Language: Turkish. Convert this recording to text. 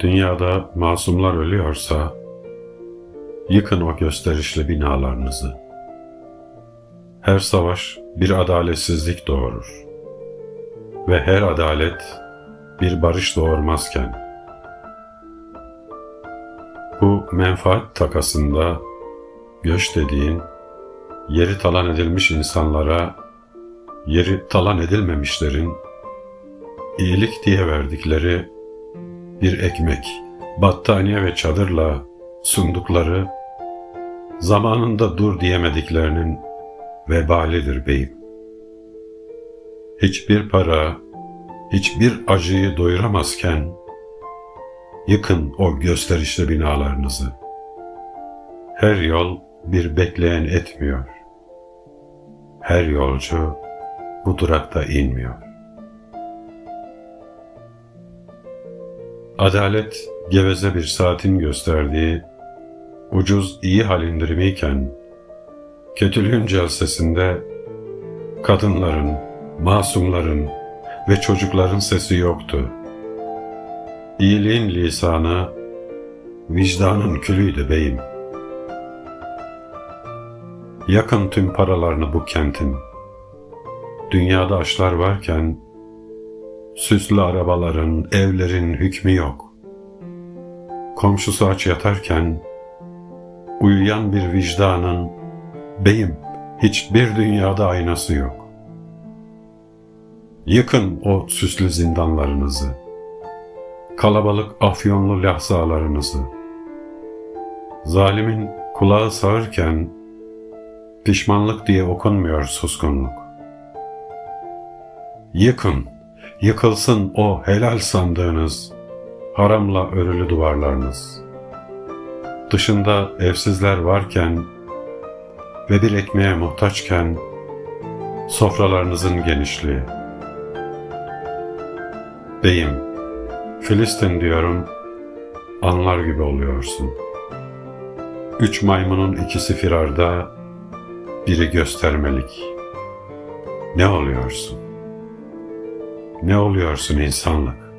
Dünyada masumlar ölüyorsa, yıkın o gösterişli binalarınızı. Her savaş bir adaletsizlik doğurur. Ve her adalet bir barış doğurmazken, bu menfaat takasında göç dediğin, yeri talan edilmiş insanlara, yeri talan edilmemişlerin, iyilik diye verdikleri bir ekmek, battaniye ve çadırla sundukları, zamanında dur diyemediklerinin vebalidir beyim. Hiçbir para, hiçbir acıyı doyuramazken, yıkın o gösterişli binalarınızı. Her yol bir bekleyen etmiyor. Her yolcu bu durakta inmiyor. Adalet geveze bir saatin gösterdiği ucuz iyi hal indirimiyken kötülüğün celsesinde kadınların, masumların ve çocukların sesi yoktu. İyiliğin lisanı vicdanın külüydü beyim. Yakın tüm paralarını bu kentin. Dünyada aşlar varken Süslü arabaların, evlerin hükmü yok. Komşusu aç yatarken, uyuyan bir vicdanın, beyim, hiçbir dünyada aynası yok. Yıkın o süslü zindanlarınızı, kalabalık afyonlu lahzalarınızı. Zalimin kulağı sağırken, pişmanlık diye okunmuyor suskunluk. Yıkın, Yıkılsın o helal sandığınız, haramla örülü duvarlarınız. Dışında evsizler varken ve bir ekmeğe muhtaçken sofralarınızın genişliği. Beyim, Filistin diyorum, anlar gibi oluyorsun. Üç maymunun ikisi firarda, biri göstermelik. Ne oluyorsun? Ne oluyorsun insanlık?